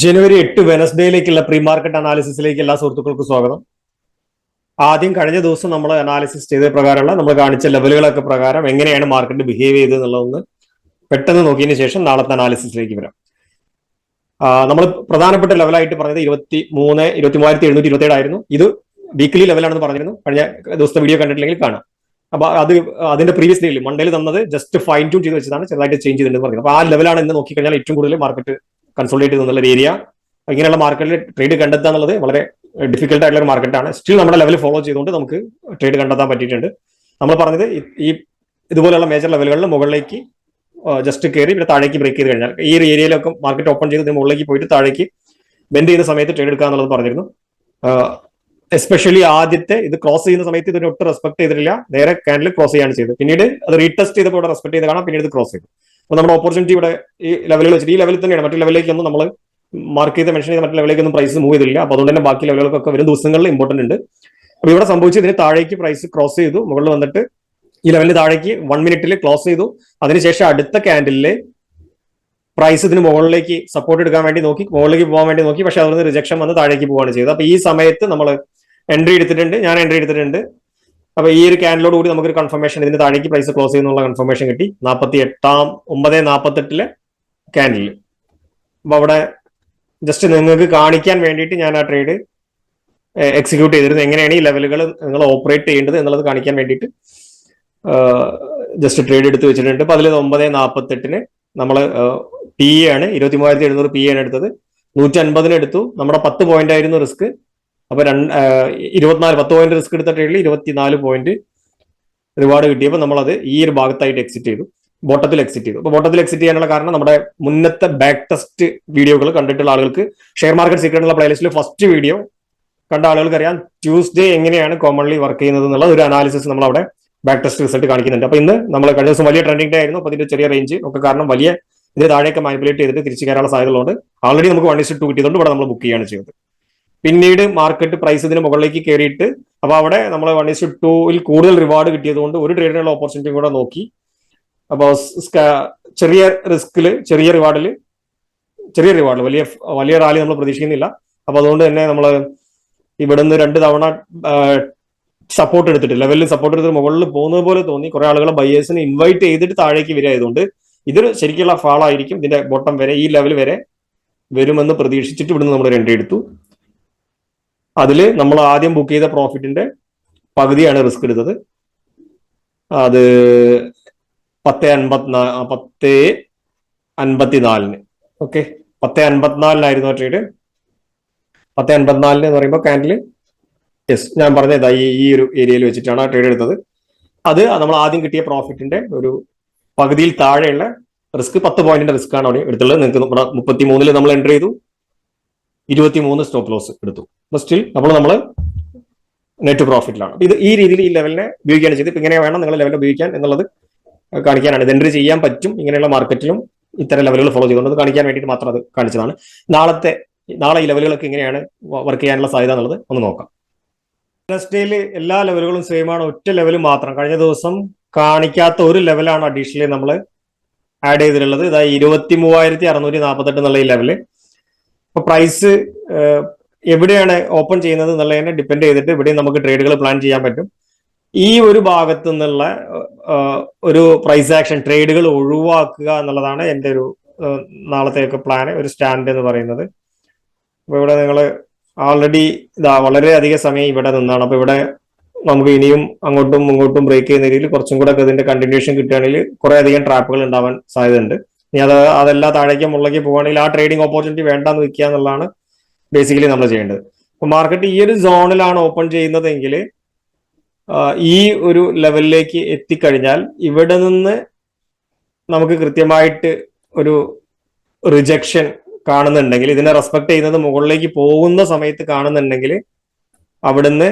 ജനുവരി എട്ട് വെനസ്ഡേയിലേക്കുള്ള pre market അനാലിസിസിലേക്ക് എല്ലാ സുഹൃത്തുക്കൾക്കും സ്വാഗതം. ആദ്യം കഴിഞ്ഞ ദിവസം നമ്മൾ അനാലിസിസ് ചെയ്ത പ്രകാരമുള്ള നമ്മൾ കാണിച്ച ലെവലുകളൊക്കെ പ്രകാരം എങ്ങനെയാണ് മാർക്കറ്റ് ബിഹേവ് ചെയ്തത് എന്നുള്ളതൊന്ന് പെട്ടെന്ന് നോക്കിയതിന് ശേഷം നാളത്തെ അനാലിസിസിലേക്ക് വരാം. നമ്മൾ പ്രധാനപ്പെട്ട ലെവലായിട്ട് പറഞ്ഞത് ഇരുപത്തി മൂന്ന് ഇരുപത്തി മൂവായിരത്തി എഴുന്നൂറ്റി ഇരുപത്തി ഏഴായിരുന്നു ഇത് വീക്ക്ലി ലെവലാണെന്ന് പറഞ്ഞിരുന്നു. കഴിഞ്ഞ ദിവസത്തെ വീഡിയോ കണ്ടിട്ടില്ലെങ്കിൽ കാണാം. അപ്പൊ അത് അതിന്റെ പ്രീവിയസ് ഡേയിൽ മണ്ടേയിൽ തന്നത് ജസ്റ്റ് ഫൈൻ ട്യൂൺ ചെയ്ത് വെച്ചതാണ് ചെറുതായിട്ട് ചേഞ്ച് ചെയ്തിട്ടുണ്ടെന്ന് പറയുന്നത് അപ്പൊ ആ ലെവലാണ് ഇന്ന് നോക്കിക്കഴിഞ്ഞാൽ ഏറ്റവും കൂടുതൽ മാർക്കറ്റ് കൺസോൾട്ടേറ്റ് ചെയ്ത് എന്നുള്ള ഏരിയ ഇങ്ങനെയുള്ള മാർക്കറ്റിൽ ട്രേഡ് കണ്ടെത്തുക എന്നുള്ളത് വളരെ ഡിഫിക്കൽട്ട് ആയിട്ടുള്ള ഒരു മാർക്കറ്റാണ് സ്റ്റിൽ നമ്മുടെ ലെവൽ ഫോളോ ചെയ്തുകൊണ്ട് നമുക്ക് ട്രേഡ് കണ്ടെത്താൻ പറ്റിയിട്ടുണ്ട്. നമ്മൾ പറഞ്ഞത് ഈ- ഇതുപോലെയുള്ള മേജർ ലെവലുകളിൽ മുകളിലേക്ക് ജസ്റ്റ് കയറി പിന്നെ താഴേക്ക് ബ്രേക്ക് ചെയ്ത് കഴിഞ്ഞാൽ. ഈ ഒരു ഏരിയയിലൊക്കെ മാർക്കറ്റ് ഓപ്പൺ ചെയ്ത് മുകളിലേക്ക് പോയിട്ട് താഴേക്ക് ബെൻഡ് ചെയ്യുന്ന സമയത്ത് ട്രേഡ് എടുക്കുക എന്നുള്ളത് പറഞ്ഞിരുന്നു. എസ്പെഷ്യലി ആദ്യത്തെ ഇത് ക്രോസ് ചെയ്യുന്ന സമയത്ത് ഇതിനെ ഒട്ടും റെസ്പെക്ട് ചെയ്തിട്ടില്ല. നേരെ കാൻഡിൽ ക്രോസ് ചെയ്യാണ് ചെയ്തത്. പിന്നീട് അത് റീടെസ്റ്റ് ചെയ്തപ്പോൾ റെസ്പെക്ട് ചെയ്ത് കാണാം. പിന്നീട് ഇത് ക്രോസ് ചെയ്തു. അപ്പോൾ നമ്മുടെ ഓപ്പർച്യൂണിറ്റി ഇവിടെ ഈ ലെവലിൽ വെച്ചിട്ട് ഈ ലെവലിൽ തന്നെയാണ്. മറ്റു ലെവലിലേക്കൊന്നും നമ്മൾ മാർക്ക് ചെയ്ത് മെൻഷൻ ചെയ്ത മറ്റു ലെവലിലേക്കൊന്നും പ്രൈസ് മൂവ് ചെയ്തില്ല അപ്പോൾ അതുകൊണ്ട് തന്നെ ബാക്കി ലെവലുകൾക്കൊക്കെ വരും ദിവസങ്ങളിൽ ഇമ്പോർട്ടന്റ് ഉണ്ട്. അപ്പോൾ ഇവിടെ സംഭവിച്ചു ഇതിന് താഴേക്ക് പ്രൈസ് ക്രോസ് ചെയ്തു. മുകളിൽ വന്നിട്ട് ഈ ലെവലിന് താഴേക്ക് വൺ മിനിറ്റിൽ ക്ലോസ് ചെയ്തു. അതിനുശേഷം അടുത്ത ക്യാൻഡിലെ പ്രൈസ് ഇതിന് മുകളിലേക്ക് സപ്പോർട്ട് എടുക്കാൻ വേണ്ടി നോക്കി മുകളിലേക്ക് പോകാൻ വേണ്ടി നോക്കി. പക്ഷെ അതിൽ നിന്ന് റിജക്ഷൻ വന്ന് താഴേക്ക് പോവാണ് ചെയ്തത്. അപ്പൊ ഈ സമയത്ത് നമ്മൾ എൻട്രി എടുത്തിട്ടുണ്ട്. ഞാൻ എൻട്രി എടുത്തിട്ടുണ്ട്. അപ്പൊ ഈ ഒരു ക്യാൻഡിലോട് കൂടി നമുക്കൊരു കൺഫർമേഷൻ ഇതിന് താഴേക്ക് പ്രൈസ് ക്ലോസ് ചെയ്യുന്നുള്ള കൺഫർമേഷൻ കിട്ടി. നാൽപ്പത്തി എട്ടാം ഒമ്പത് നാൽപ്പത്തെട്ടിലെ ക്യാൻഡിൽ അപ്പൊ അവിടെ ജസ്റ്റ് നിങ്ങൾക്ക് കാണിക്കാൻ വേണ്ടിയിട്ട് ഞാൻ ആ ട്രേഡ് എക്സിക്യൂട്ട് ചെയ്തിരുന്നത് എങ്ങനെയാണ് ഈ ലെവലുകൾ നിങ്ങൾ ഓപ്പറേറ്റ് ചെയ്യേണ്ടത് എന്നുള്ളത് കാണിക്കാൻ വേണ്ടിയിട്ട് ജസ്റ്റ് ട്രേഡ് എടുത്ത് വെച്ചിട്ടുണ്ട്. അപ്പൊ അതിൽ ഒമ്പത് നാൽപ്പത്തെട്ടിന് നമ്മൾ പി എ ആണ്. ഇരുപത്തി മൂവായിരത്തി എഴുന്നൂറ് പി എ ആണ് എടുത്തത്. നൂറ്റി അൻപതിന് എടുത്തു. നമ്മുടെ പത്ത് പോയിന്റ് ആയിരുന്നു റിസ്ക് അപ്പൊ രണ്ട് ഇരുപത്തിനാല് പത്ത് പോയിന്റ് റിസ്ക് എടുത്ത ട്രേഡിൽ ഇരുപത്തിനാല് പോയിന്റ് റിവാർഡ് കിട്ടിയപ്പോൾ നമ്മളത് ഈ ഒരു ഭാഗത്തായിട്ട് എക്സിറ്റ് ചെയ്തു. ബോട്ടത്തിൽ എക്സിറ്റ് ചെയ്തു. അപ്പൊ ബോട്ടത്തിൽ എക്സിറ്റ് ചെയ്യാനുള്ള കാരണം നമ്മുടെ മുന്നത്തെ ബാക്ക് ടെസ്റ്റ് വീഡിയോകൾ കണ്ടിട്ടുള്ള ആളുകൾക്ക് ഷെയർ മാർക്കറ്റ് സീക്രട്ട് എന്നുള്ള പ്ലേലിസ്റ്റിൽ ഫസ്റ്റ് വീഡിയോ കണ്ട ആളുകൾക്ക് അറിയാം ട്യൂസ്ഡേ എങ്ങനെയാണ് കോമൺലി വർക്ക് ചെയ്യുന്നത് എന്നുള്ള ഒരു അനാലിസിസ് നമ്മൾ അവിടെ ബാക്ക് ടെസ്റ്റ് റിസൾട്ട് കാണിക്കുന്നുണ്ട്. അപ്പൊ ഇന്ന് നമ്മൾ കഴിഞ്ഞ ദിവസം വലിയ ട്രെൻഡിംഗ് ഡേ ആയിരുന്നു. അപ്പൊ ഇതിന്റെ ചെറിയ റേഞ്ച് ഒക്കെ കാരണം വലിയ ഇത് താഴേക്ക് മാനിപ്പുലേറ്റ് ചെയ്തിട്ട് തിരിച്ചു കയറാനുള്ള സാധ്യതകളുണ്ട്. ആൾറെഡി നമുക്ക് വൺ ഇസ്റ്റ് ടു കിട്ടിയതുകൊണ്ട് ഇവിടെ നമ്മൾ ബുക്ക് ചെയ്യാണ് ചെയ്തത്. പിന്നീട് മാർക്കറ്റ് പ്രൈസ് ഇതിന് മുകളിലേക്ക് കയറിയിട്ട് അപ്പൊ അവിടെ നമ്മൾ വൺ ഇസ് ടൂവിൽ കൂടുതൽ റിവാർഡ് കിട്ടിയതുകൊണ്ട് ഒരു ട്രേഡിനുള്ള ഓപ്പർച്യൂണിറ്റി കൂടെ നോക്കി. അപ്പോൾ ചെറിയ റിസ്കിൽ ചെറിയ റിവാർഡിൽ ചെറിയ റിവാർഡിൽ വലിയ വലിയ റാലി നമ്മൾ പ്രതീക്ഷിക്കുന്നില്ല. അപ്പൊ അതുകൊണ്ട് തന്നെ നമ്മൾ ഇവിടുന്ന് രണ്ട് തവണ സപ്പോർട്ട് എടുത്തിട്ട് ലെവലിൽ സപ്പോർട്ട് എടുത്തിട്ട് മുകളിൽ പോകുന്നത് പോലെ തോന്നി. കുറെ ആളുകളെ ബയേഴ്സിനെ ഇൻവൈറ്റ് ചെയ്തിട്ട് താഴേക്ക് വരിക ആയതുകൊണ്ട് ഇതൊരു ശരിക്കുള്ള ഫാൾ ആയിരിക്കും. ഇതിന്റെ ബോട്ടം വരെ ഈ ലെവൽ വരെ വരുമെന്ന് പ്രതീക്ഷിച്ചിട്ട് ഇവിടുന്ന് നമ്മൾ എൻട്രി എടുത്തു. അതിൽ നമ്മൾ ആദ്യം ബുക്ക് ചെയ്ത പ്രോഫിറ്റിന്റെ പകുതിയാണ് റിസ്ക് എടുത്തത്. അത് പത്ത് അൻപത്തിനാ പത്ത് അൻപത്തിനാലിന്. ഓക്കെ പത്ത് അൻപത്തിനാലിനായിരുന്നു ട്രേഡ് പത്ത് അൻപത്തിനാലിന് എന്ന് പറയുമ്പോൾ കാൻഡിൽ യെസ് ഞാൻ പറഞ്ഞ ഇതാ ഈ ഈ ഒരു ഏരിയയിൽ വെച്ചിട്ടാണ് ആ ട്രേഡ് എടുത്തത്. അത് നമ്മൾ ആദ്യം കിട്ടിയ പ്രോഫിറ്റിന്റെ ഒരു പകുതിയിൽ താഴെയുള്ള റിസ്ക് പത്ത് പോയിന്റിന്റെ റിസ്ക് ആണ് അവിടെ എടുത്തുള്ളത്. നിങ്ങൾക്ക് മുപ്പത്തി മൂന്നിൽ നമ്മൾ എന്റർ ചെയ്തു. ഇരുപത്തി മൂന്ന് സ്റ്റോപ്പ് ലോസ് എടുത്തു. അപ്പൊ സ്റ്റിൽ നമ്മൾ നമ്മൾ നെറ്റ് പ്രോഫിറ്റിലാണ് ഇത് ഈ രീതിയിൽ ഈ ലെവലിനെ ഉപയോഗിക്കുകയാണ് ചെയ്ത് ഇപ്പൊ ഇങ്ങനെ വേണം നിങ്ങൾ ലെവലിൽ ഉപയോഗിക്കാൻ എന്നുള്ളത് കാണിക്കാനാണ്. ഇത് എൻട്രി ചെയ്യാൻ പറ്റും ഇങ്ങനെയുള്ള മാർക്കറ്റിലും ഇത്തരം ലെവലുകൾ ഫോളോ ചെയ്തുകൊണ്ട് കാണിക്കാൻ വേണ്ടിയിട്ട് മാത്രം അത് കാണിച്ചതാണ്. നാളത്തെ നാളെ ഈ ലെവലുകളൊക്കെ എങ്ങനെയാണ് വർക്ക് ചെയ്യാനുള്ള സാധ്യത എന്നുള്ളത് ഒന്ന് നോക്കാം. ഇൻഡസ്ട്രിയിൽ എല്ലാ ലെവലുകളും സെയിം ആണ്. ഒറ്റ ലെവൽ മാത്രം. കഴിഞ്ഞ ദിവസം കാണിക്കാത്ത ഒരു ലെവലാണ് അഡീഷണലി നമ്മൾ ആഡ് ചെയ്തിട്ടുള്ളത്. ഇതാ ഇരുപത്തി മൂവായിരത്തി അറുന്നൂറ്റി നാൽപ്പത്തെട്ട് എന്നുള്ള ഈ ലെവൽ ഇപ്പൊ പ്രൈസ് എവിടെയാണ് ഓപ്പൺ ചെയ്യുന്നത് എന്നുള്ളതിനെ ഡിപ്പെൻഡ് ചെയ്തിട്ട് ഇവിടെ നമുക്ക് ട്രേഡുകൾ പ്ലാൻ ചെയ്യാൻ പറ്റും. ഈ ഒരു ഭാഗത്തു നിന്നുള്ള ഒരു പ്രൈസ് ആക്ഷൻ ട്രേഡുകൾ ഒഴിവാക്കുക എന്നുള്ളതാണ് എന്റെ ഒരു നാളത്തെയൊക്കെ പ്ലാന് ഒരു സ്റ്റാൻഡ് എന്ന് പറയുന്നത്. അപ്പൊ ഇവിടെ നിങ്ങൾ ഓൾറെഡി ഇതാ വളരെയധികം സമയം ഇവിടെ നിന്നാണ്. അപ്പൊ ഇവിടെ നമുക്ക് ഇനിയും അങ്ങോട്ടും ഇങ്ങോട്ടും ബ്രേക്ക് ചെയ്യുന്ന രീതിയിൽ കുറച്ചും കൂടെ ഇതിന്റെ കണ്ടിന്യൂഷൻ കിട്ടുകയാണെങ്കിൽ കുറെ അധികം ട്രാപ്പുകൾ ഉണ്ടാവാൻ സാധ്യതയുണ്ട്. ഇനി അത് അതെല്ലാം താഴേക്ക് മുകളിലേക്ക് പോകുകയാണെങ്കിൽ ആ ട്രേഡിംഗ് ഓപ്പർച്യൂണിറ്റി വേണ്ടെന്ന് വെക്കുക എന്നുള്ളതാണ് ബേസിക്കലി നമ്മൾ ചെയ്യേണ്ടത്. അപ്പൊ മാർക്കറ്റ് ഈ ഒരു സോണിലാണ് ഓപ്പൺ ചെയ്യുന്നതെങ്കിൽ ഈ ഒരു ലെവലിലേക്ക് എത്തിക്കഴിഞ്ഞാൽ ഇവിടെ നിന്ന് നമുക്ക് കൃത്യമായിട്ട് ഒരു റിജക്ഷൻ കാണുന്നുണ്ടെങ്കിൽ ഇതിനെ റെസ്പെക്ട് ചെയ്യുന്നത് മുകളിലേക്ക് പോകുന്ന സമയത്ത് കാണുന്നുണ്ടെങ്കിൽ അവിടുന്ന്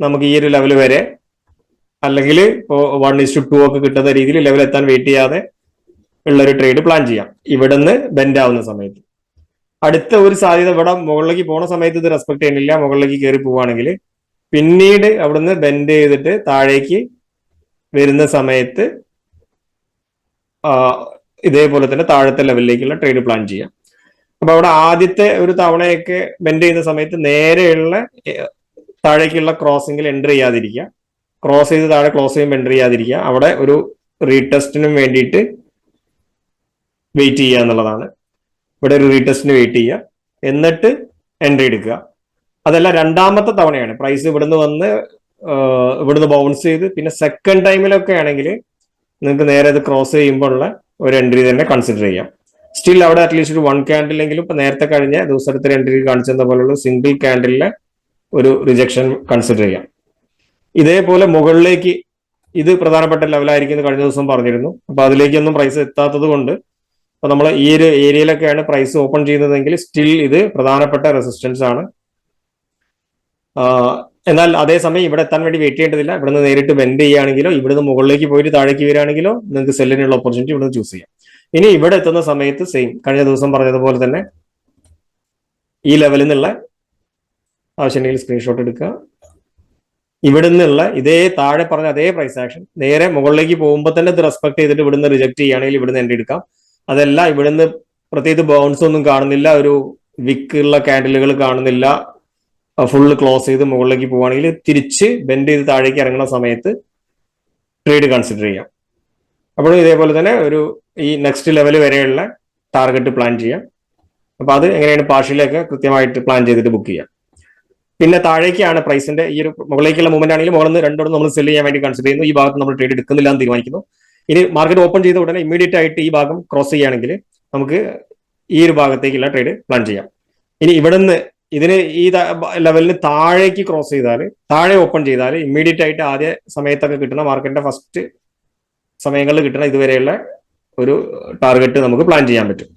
നമുക്ക് ഈ ഒരു ലെവൽ വരെ അല്ലെങ്കിൽ ഇപ്പോൾ വൺ ഇസ്റ്റു ടു ഒക്കെ കിട്ടുന്ന രീതിയിൽ ലെവൽ എത്താൻ വെയിറ്റ് ചെയ്യാതെ ഉള്ള ഒരു ട്രേഡ് പ്ലാൻ ചെയ്യാം. ഇവിടുന്ന് ബെൻഡ് ആവുന്ന സമയത്ത്. അടുത്ത ഒരു സാധ്യത ഇവിടെ മുകളിലേക്ക് പോണ സമയത്ത് ഇത് റെസ്പെക്ട് ചെയ്യുന്നില്ല. മുകളിലേക്ക് കയറി പോവുകയാണെങ്കിൽ പിന്നീട് അവിടുന്ന് ബെൻഡ് ചെയ്തിട്ട് താഴേക്ക് വരുന്ന സമയത്ത് ഇതേപോലെ തന്നെ താഴത്തെ ലെവലിലേക്കുള്ള ട്രേഡ് പ്ലാൻ ചെയ്യാം. അപ്പൊ അവിടെ ആദ്യത്തെ ഒരു തവണയൊക്കെ ബെൻഡ് ചെയ്യുന്ന സമയത്ത് നേരെയുള്ള താഴേക്കുള്ള ക്രോസിംഗിൽ എന്റർ ചെയ്യാതിരിക്കുക. ക്രോസ് ചെയ്ത് താഴെ ക്ലോസ് ചെയ്യുമ്പോൾ എന്റർ ചെയ്യാതിരിക്കുക. അവിടെ ഒരു റീടെസ്റ്റിനും വേണ്ടിയിട്ട് വെയിറ്റ് ചെയ്യുക എന്നുള്ളതാണ്. ഇവിടെ ഒരു റീടെസ്റ്റിന് വെയിറ്റ് ചെയ്യുക. എന്നിട്ട് എൻട്രി എടുക്കുക. അതല്ല രണ്ടാമത്തെ തവണയാണ്. പ്രൈസ് ഇവിടുന്ന് വന്ന് ഇവിടുന്ന് ബൗൺസ് ചെയ്ത് പിന്നെ സെക്കൻഡ് ടൈമിലൊക്കെ ആണെങ്കിൽ നിങ്ങൾക്ക് നേരെ അത് ക്രോസ് ചെയ്യുമ്പോൾ ഉള്ള ഒരു എൻട്രി തന്നെ കൺസിഡർ ചെയ്യാം. സ്റ്റിൽ അവിടെ അറ്റ്ലീസ്റ്റ് ഒരു വൺ ക്യാൻഡിലെങ്കിലും ഇപ്പൊ നേരത്തെ കഴിഞ്ഞ ദിവസത്തെ എൻട്രി കാണിച്ചെന്ന പോലുള്ള സിംഗിൾ ക്യാൻഡിലെ ഒരു റിജക്ഷൻ കൺസിഡർ ചെയ്യാം. ഇതേപോലെ മുകളിലേക്ക് ഇത് പ്രധാനപ്പെട്ട ലെവലായിരിക്കും കഴിഞ്ഞ ദിവസം പറഞ്ഞിരുന്നു. അപ്പൊ അതിലേക്കൊന്നും പ്രൈസ് എത്താത്തത് കൊണ്ട് അപ്പൊ നമ്മൾ ഈ ഒരു ഏരിയയിലൊക്കെയാണ് പ്രൈസ് ഓപ്പൺ ചെയ്യുന്നതെങ്കിൽ സ്റ്റിൽ ഇത് പ്രധാനപ്പെട്ട റെസിസ്റ്റൻസ് ആണ്. എന്നാൽ അതേസമയം ഇവിടെ എത്താൻ വേണ്ടി വെയിറ്റ് ചെയ്യേണ്ടതില്ല. ഇവിടുന്ന് നേരിട്ട് വെൻഡ് ചെയ്യുകയാണെങ്കിലോ ഇവിടുന്ന് മുകളിലേക്ക് പോയിട്ട് താഴേക്ക് വരികയാണെങ്കിലോ നിങ്ങൾക്ക് സെല്ലിനുള്ള ഓപ്പർച്യൂണിറ്റി ഇവിടുന്ന് ചൂസ് ചെയ്യാം. ഇനി ഇവിടെ എത്തുന്ന സമയത്ത് സെയിം കഴിഞ്ഞ ദിവസം പറഞ്ഞതുപോലെ തന്നെ ഈ ലെവലിൽ നിന്നുള്ള ആവശ്യമുണ്ടെങ്കിൽ സ്ക്രീൻഷോട്ട് എടുക്കുക. ഇവിടെ നിന്നുള്ള ഇതേ താഴെ പറഞ്ഞ അതേ പ്രൈസ് ആക്ഷൻ നേരെ മുകളിലേക്ക് പോകുമ്പോൾ തന്നെ ഇത് റെസ്പെക്ട് ചെയ്തിട്ട് ഇവിടുന്ന് റിജക്ട് ചെയ്യുകയാണെങ്കിൽ ഇവിടുന്ന് എന്റെ എടുക്കാം. അതല്ല ഇവിടുന്ന് പ്രത്യേകിച്ച് ബൗൺസ് ഒന്നും കാണുന്നില്ല. ഒരു വിക്ക് ഉള്ള ക്യാൻഡിലുകൾ കാണുന്നില്ല. ഫുള്ള് ക്ലോസ് ചെയ്ത് മുകളിലേക്ക് പോവുകയാണെങ്കിൽ തിരിച്ച് ബെൻഡ് ചെയ്ത് താഴേക്ക് ഇറങ്ങുന്ന സമയത്ത് ട്രേഡ് കൺസിഡർ ചെയ്യാം. അപ്പോഴും ഇതേപോലെ തന്നെ ഒരു ഈ നെക്സ്റ്റ് ലെവൽ വരെയുള്ള ടാർഗറ്റ് പ്ലാൻ ചെയ്യാം. അപ്പൊ അത് എങ്ങനെയാണ് പാർഷ്യലൊക്കെ കൃത്യമായിട്ട് പ്ലാൻ ചെയ്തിട്ട് ബുക്ക് ചെയ്യാം. പിന്നെ താഴേക്കാണ് പ്രൈസിന്റെ ഈ ഒരു മുകളിലേക്കുള്ള മൂവ്മെന്റ് ആണെങ്കിൽ മുകളിൽ നിന്ന് രണ്ടോടും നമ്മൾ സെൽ ചെയ്യാൻ വേണ്ടി കൺസിഡർ ചെയ്യുന്നു. ഈ ഭാഗത്ത് നമ്മൾ ട്രേഡ് എടുക്കുന്നില്ല എന്ന് തീരുമാനിക്കുന്നു. ഇനി മാർക്കറ്റ് ഓപ്പൺ ചെയ്ത ഉടനെ ഇമ്മീഡിയറ്റ് ആയിട്ട് ഈ ഭാഗം ക്രോസ് ചെയ്യുകയാണെങ്കിൽ നമുക്ക് ഈ ഒരു ഭാഗത്തേക്കുള്ള ട്രേഡ് പ്ലാൻ ചെയ്യാം. ഇനി ഇവിടുന്ന് ഇതിന് ഈ ലെവലിന് താഴേക്ക് ക്രോസ് ചെയ്താൽ താഴെ ഓപ്പൺ ചെയ്താൽ ഇമ്മീഡിയറ്റ് ആയിട്ട് ആദ്യ സമയത്തൊക്കെ കിട്ടുന്ന മാർക്കറ്റിന്റെ ഫസ്റ്റ് സമയങ്ങളിൽ കിട്ടുന്ന ഇതുവരെയുള്ള ഒരു ടാർഗറ്റ് നമുക്ക് പ്ലാൻ ചെയ്യാൻ പറ്റും.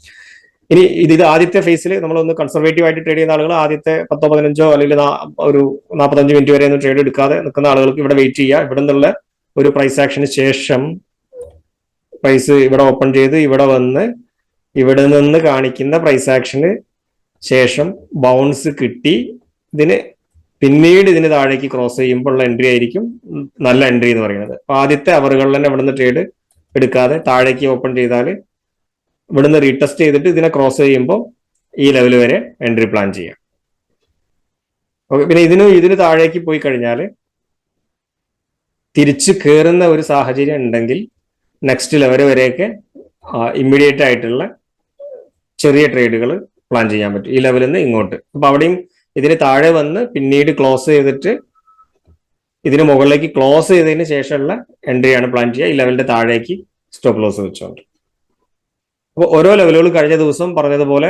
ഇനി ഇത് ഇത് ആദ്യത്തെ ഫേസിൽ നമ്മളൊന്ന് കൺസർവേറ്റീവ് ആയിട്ട് ട്രേഡ് ചെയ്യുന്ന ആളുകൾ ആദ്യത്തെ പത്തോ പതിനഞ്ചോ അല്ലെങ്കിൽ ഒരു നാൽപ്പത്തഞ്ച് മിനിറ്റ് വരെ ഒന്നും ട്രേഡ് എടുക്കാതെ നിൽക്കുന്ന ആളുകൾക്ക് ഇവിടെ വെയിറ്റ് ചെയ്യുക. ഇവിടെ നിന്നുള്ള ഒരു പ്രൈസ് ആക്ഷന് ശേഷം പ്രൈസ് ഇവിടെ ഓപ്പൺ ചെയ്ത് ഇവിടെ വന്ന് ഇവിടെ നിന്ന് കാണിക്കുന്ന പ്രൈസ് ആക്ഷന് ശേഷം ബൗൺസ് കിട്ടി. ഇതിന് പിന്നീട് ഇതിന് താഴേക്ക് ക്രോസ് ചെയ്യുമ്പോൾ ഉള്ള എൻട്രി ആയിരിക്കും നല്ല എൻട്രി എന്ന് പറയുന്നത്. അപ്പൊ ആദ്യത്തെ അവറുകളിൽ തന്നെ ഇവിടുന്ന് ട്രേഡ് എടുക്കാതെ താഴേക്ക് ഓപ്പൺ ചെയ്താൽ ഇവിടുന്ന് റീടെസ്റ്റ് ചെയ്തിട്ട് ഇതിനെ ക്രോസ് ചെയ്യുമ്പോൾ ഈ ലെവൽ വരെ എൻട്രി പ്ലാൻ ചെയ്യാം. ഓക്കെ പിന്നെ ഇതിന് ഇതിന് താഴേക്ക് പോയി കഴിഞ്ഞാൽ തിരിച്ചു കയറുന്ന ഒരു സാഹചര്യം ഉണ്ടെങ്കിൽ നെക്സ്റ്റ് ലെവൽ വരെയൊക്കെ ഇമ്മീഡിയറ്റ് ആയിട്ടുള്ള ചെറിയ ട്രേഡുകൾ പ്ലാൻ ചെയ്യാൻ പറ്റും. ഈ ലെവലിൽ നിന്ന് ഇങ്ങോട്ട്. അപ്പൊ അവിടെയും ഇതിന് താഴെ വന്ന് പിന്നീട് ക്ലോസ് ചെയ്തിട്ട് ഇതിന് മുകളിലേക്ക് ക്ലോസ് ചെയ്തതിന് ശേഷമുള്ള എൻട്രിയാണ് പ്ലാൻ ചെയ്യുക. ഈ ലെവലിന്റെ താഴേക്ക് സ്റ്റോപ്പ് ലോസ് വെച്ചുകൊണ്ട് അപ്പോൾ ഓരോ ലെവലുകൾ കഴിഞ്ഞ ദിവസം പറഞ്ഞതുപോലെ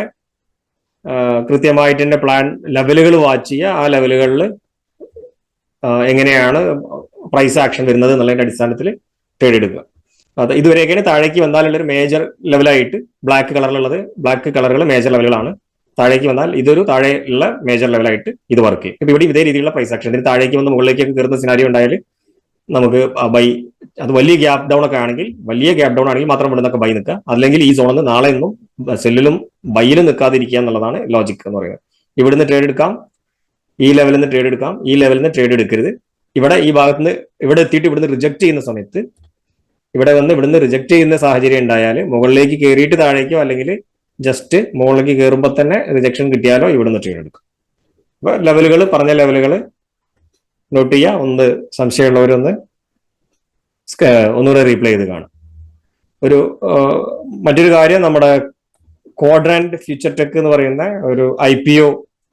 കൃത്യമായിട്ട് പ്ലാൻ ലെവലുകൾ വാച്ച് ചെയ്യുക. ആ ലെവലുകളിൽ എങ്ങനെയാണ് പ്രൈസ് ആക്ഷൻ വരുന്നത് എന്നുള്ളതിന്റെ അടിസ്ഥാനത്തിൽ ട്രേഡ് എടുക്കുക. അത് ഇതുവരെയൊക്കെയാണ് താഴേക്ക് വന്നാലുള്ള ഒരു മേജർ ലെവലായിട്ട് ബ്ലാക്ക് കളറിലുള്ളത് ബ്ലാക്ക് കളറുകൾ മേജർ ലെവലുകളാണ് താഴേക്ക് വന്നാൽ ഇതൊരു താഴെ ഉള്ള മേജർ ലെവലായിട്ട് ഇത് വർക്ക് ചെയ്യും. ഇപ്പൊ ഇവിടെ ഇതേ രീതിയിലുള്ള പ്രൈസ് ആക്ഷൻ ഇതിന് താഴേക്ക് വന്ന് മുകളിലേക്കൊക്കെ കയറുന്ന സിനാരി ഉണ്ടായാൽ നമുക്ക് ബൈ അത് വലിയ ഗ്യാപ് ഡൗൺ ഒക്കെ ആണെങ്കിൽ വലിയ ഗ്യാപ് ഡൗൺ ആണെങ്കിൽ മാത്രം ഇവിടെ നിന്നൊക്കെ ബൈ നിൽക്കുക. അല്ലെങ്കിൽ ഈ സോണിൽ നിന്ന് നാളെ ഒന്നും സെല്ലിലും ബൈയിലും നിൽക്കാതിരിക്കുക എന്നുള്ളതാണ് ലോജിക് എന്ന് പറയുന്നത്. ഇവിടുന്ന് ട്രേഡ് എടുക്കാം. ഈ ലെവലിൽ നിന്ന് ട്രേഡ് എടുക്കാം. ഈ ലെവലിൽ നിന്ന് ട്രേഡ് എടുക്കരുത്. ഇവിടെ ഈ ഭാഗത്ത് നിന്ന് ഇവിടെ എത്തിയിട്ട് ഇവിടുന്ന് റിജക്ട് ചെയ്യുന്ന സമയത്ത് ഇവിടെ വന്ന് ഇവിടുന്ന് റിജക്റ്റ് ചെയ്യുന്ന സാഹചര്യം ഉണ്ടായാൽ മുകളിലേക്ക് കയറിയിട്ട് താഴേക്കോ അല്ലെങ്കിൽ ജസ്റ്റ് മുകളിലേക്ക് കയറുമ്പോൾ തന്നെ റിജക്ഷൻ കിട്ടിയാലോ ഇവിടുന്ന് ട്രേഡ് എടുക്കും. അപ്പൊ ലെവലുകൾ പറഞ്ഞ ലെവലുകൾ നോട്ട് ചെയ്യുക ഒന്ന് സംശയമുള്ളവരൊന്ന് ഒന്നുകൂടെ റീപ്ലൈ ചെയ്ത് കാണും. ഒരു മറ്റൊരു കാര്യം നമ്മുടെ ക്വാഡ്രാൻഡ് ഫ്യൂച്ചർ ടെക് എന്ന് പറയുന്ന ഒരു ഐ പി ഒ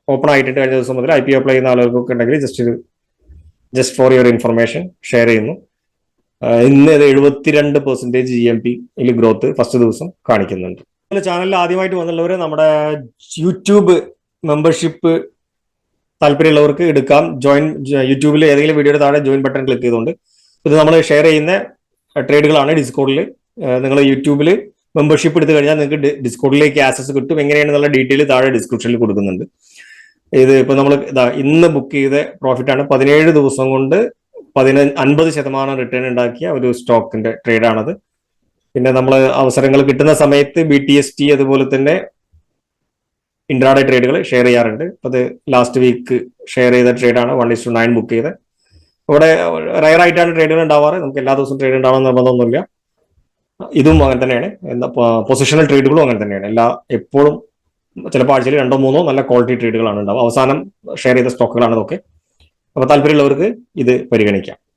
ഓപ്പൺ ആയിട്ടുണ്ട്. കഴിഞ്ഞ ദിവസം മുതൽ ഐ പി ഒ അപ്ലൈ ചെയ്യുന്ന ആളുകൾക്കൊക്കെ ഉണ്ടെങ്കിൽ ജസ്റ്റ് ഒരു just for your information share ചെയ്യുന്നു. ഇന്ന് ഇത് എഴുപത്തിരണ്ട് percentage G M P growth first ദിവസം കാണിക്കുന്നുണ്ട്. ചാനലിൽ ആദ്യമായിട്ട് വന്നുള്ളവർ നമ്മുടെ യൂട്യൂബ് മെമ്പർഷിപ്പ് താല്പര്യമുള്ളവർക്ക് എടുക്കാം. ജോയിൻ യൂട്യൂബിൽ ഏതെങ്കിലും വീഡിയോയുടെ താഴെ ജോയിൻ ബട്ടൺ ക്ലിക്ക് ചെയ്തുകൊണ്ട് ഇത് നമ്മൾ ഷെയർ ചെയ്യുന്ന ട്രേഡുകളാണ് ഡിസ്കോഡിൽ നിങ്ങൾ യൂട്യൂബിൽ മെമ്പർഷിപ്പ് എടുത്തു കഴിഞ്ഞാൽ നിങ്ങൾക്ക് ഡിസ്കോഡിലേക്ക് ആക്സസ് കിട്ടും. എങ്ങനെയാണെന്നുള്ള ഡീറ്റെയിൽ താഴെ ഡിസ്ക്രിപ്ഷനിൽ കൊടുക്കുന്നുണ്ട്. ഇത് ഇപ്പൊ നമ്മൾ ഇന്ന് ബുക്ക് ചെയ്ത പ്രോഫിറ്റ് ആണ് പതിനേഴ് ദിവസം കൊണ്ട് പതിന അൻപത് ശതമാനം റിട്ടേൺ ഉണ്ടാക്കിയ ഒരു സ്റ്റോക്കിന്റെ ട്രേഡാണത് പിന്നെ നമ്മൾ അവസരങ്ങൾ കിട്ടുന്ന സമയത്ത് ബി ടി എസ് ടി അതുപോലെ തന്നെ ഇൻട്രാഡേ ട്രേഡുകൾ ഷെയർ ചെയ്യാറുണ്ട്. അത് ലാസ്റ്റ് വീക്ക് ഷെയർ ചെയ്ത ട്രേഡാണ് one is to nine book ചെയ്ത് ഇവിടെ റയർ ആയിട്ടാണ് ട്രേഡുകൾ ഉണ്ടാവാറ്. നമുക്ക് എല്ലാ ദിവസവും ട്രേഡ് ഉണ്ടാവാൻ നിർബന്ധമൊന്നുമില്ല. ഇതും അങ്ങനെ തന്നെയാണ്. എന്താ പൊസിഷണൽ ട്രേഡുകളും അങ്ങനെ തന്നെയാണ്. എല്ലാ എപ്പോഴും ചിലപ്പോൾ ആഴ്ചയിൽ രണ്ടോ മൂന്നോ നല്ല ക്വാളിറ്റി ട്രേഡുകളാണ് ഉണ്ടാവുക. അവസാനം ഷെയർ ചെയ്ത സ്റ്റോക്കുകളാണ് ഇതൊക്കെ. അപ്പൊ താല്പര്യമുള്ളവർക്ക് ഇത് പരിഗണിക്കാം.